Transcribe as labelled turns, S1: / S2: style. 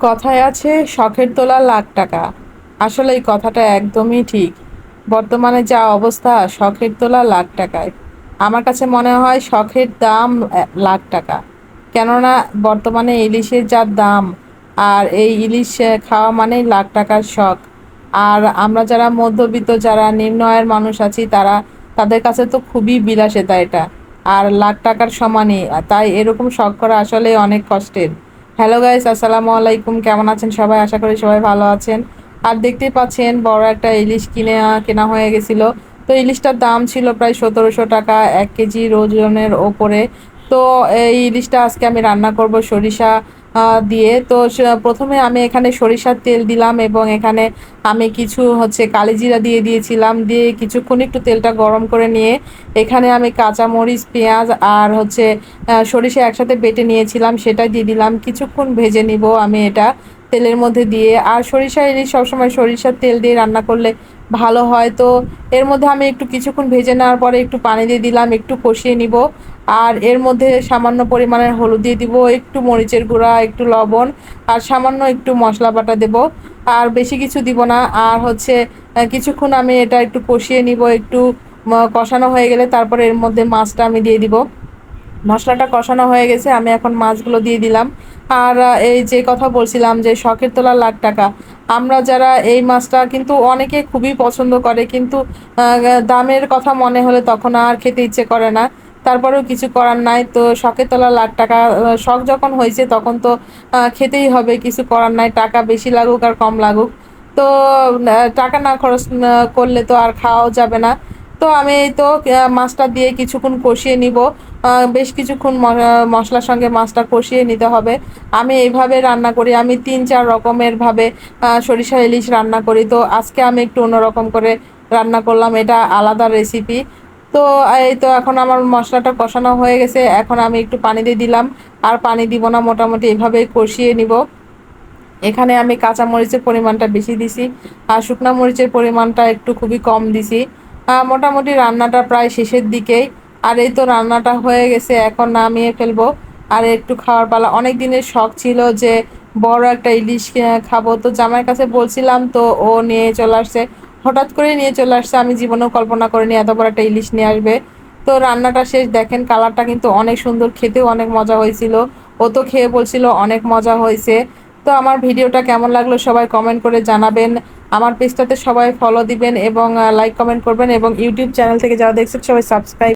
S1: কথায় আছে, শখের তোলা লাখ টাকা। আসলে এই কথাটা একদমই ঠিক। বর্তমানে যা অবস্থা, শখের তোলা লাখ টাকায়। আমার কাছে মনে হয় শখের দাম লাখ টাকা। কেননা বর্তমানে ইলিশের যা দাম, আর এই ইলিশ খাওয়া মানেই লাখ টাকার শখ। আর আমরা যারা মধ্যবিত্ত, যারা নিম্ন আয়ের মানুষ আছি, তারা, তাদের কাছে তো খুবই বিলাসিতা এটা। আর লাখ টাকার সমানই, তাই এরকম শখ করা আসলে অনেক কষ্টের। হ্যালো গাইস আসসালামু আলাইকুম। কেমন আছেন সবাই? আশা করি সবাই ভালো আছেন। আর দেখতেই পাচ্ছেন, বড় একটা ইলিশ কিনে, কেনা হয়ে গেছিল। তো ইলিশটার দাম ছিল প্রায় সতেরোশো টাকা, এক কেজি রোজনের ওপরে। তো এই ইলিশটা আজকে আমি রান্না করব সরিষা দিয়ে। তো প্রথমে আমি এখানে সরিষার তেল দিলাম এবং এখানে আমি কিছু হচ্ছে কালিজিরা দিয়ে দিয়েছিলাম। দিয়ে কিছুক্ষণ একটু তেলটা গরম করে নিয়ে এখানে আমি কাঁচামরিচ, পেঁয়াজ আর হচ্ছে সরিষা একসাথে বেটে নিয়েছিলাম, সেটা দিয়ে দিলাম। কিছুক্ষণ ভেজে নিব আমি এটা তেলের মধ্যে দিয়ে। আর সরিষা ইলিশ সবসময় সরিষার তেল দিয়ে রান্না করলে ভালো হয়। তো এর মধ্যে আমি একটু কিছুক্ষণ ভেজে নেওয়ার পরে একটু পানি দিয়ে দিলাম, একটু কষিয়ে নিব। আর এর মধ্যে সামান্য পরিমাণের হলুদ দিয়ে দিব, একটু মরিচের গুঁড়া, একটু লবণ, আর সামান্য একটু মশলা বাটা দেব। আর বেশি কিছু দিব না। আর হচ্ছে কিছুক্ষণ আমি এটা একটু কষিয়ে নিব, একটু কষানো হয়ে গেলে তারপরে এর মধ্যে মাছটা আমি দিয়ে দিব। মশলাটা কষানো হয়ে গেছে, আমি এখন মাছগুলো দিয়ে দিলাম। আর এই যে কথা বলছিলাম যে, শখের তোলা লাখ টাকা। আমরা যারা এই মাছটা কিন্তু অনেকে খুবই পছন্দ করে, কিন্তু দামের কথা মনে হলে তখন আর খেতে ইচ্ছে করে না। তারপরেও কিছু করার নাই, তো শখে তোলা লাখ টাকা শখ যখন হয়েছে তখন তো খেতেই হবে, কিছু করার নাই, টাকা বেশি লাগুক আর কম লাগুক। তো টাকা না খরচ করলে তো আর খাওয়াও যাবে না। তো আমি এই তো মাছটা দিয়ে কিছুক্ষণ কষিয়ে নিব। বেশ কিছুক্ষণ মশলার সঙ্গে মাছটা কষিয়ে নিতে হবে। আমি এইভাবে রান্না করি। আমি তিন, চার রকমের ভাবে সরিষা, ইলিশ রান্না করি। তো আজকে আমি একটু অন্যরকম করে রান্না করলাম। এটা আলাদা রেসিপি তো এই তো এখন আমার মশলাটা কষানো হয়ে গেছে। এখন আমি একটু পানি দিয়ে দিলাম। আর পানি দিব না, মোটামুটি এইভাবেই কষিয়ে নিব। এখানে আমি কাঁচা মরিচের পরিমাণটা বেশি দিছি। আর শুকনা মরিচের পরিমাণটা একটু খুবই কম দিছি। মোটামুটি রান্নাটা প্রায় শেষের দিকেই। আর এই তো রান্নাটা হয়ে গেছে, এখন নামিয়ে ফেলব। আর একটু খাওয়ার পালা। অনেক দিনের শখ ছিল যে বড় একটা ইলিশ খাব। তো জামাইয়ের কাছে বলছিলাম, তো ও নিয়ে চলে আসছে। হঠাৎ করে নিয়ে চলে আসছে। আমি জীবনেও কল্পনা করিনি এত বড় একটা ইলিশ নিয়ে আসবে। তো রান্নাটা শেষ। দেখেন কালারটা কিন্তু অনেক সুন্দর। খেতেও অনেক মজা হয়েছিল। ও তো খেয়ে বলছিল অনেক মজা হয়েছে। তো আমার ভিডিওটা কেমন লাগল সবাই কমেন্ট করে জানাবেন। আমার পেজটাতে সবাই ফলো দিবেন এবং লাইক কমেন্ট করবেন এবং ইউটিউব চ্যানেল থেকে যারা দেখছেন, সবাই সাবস্ক্রাইব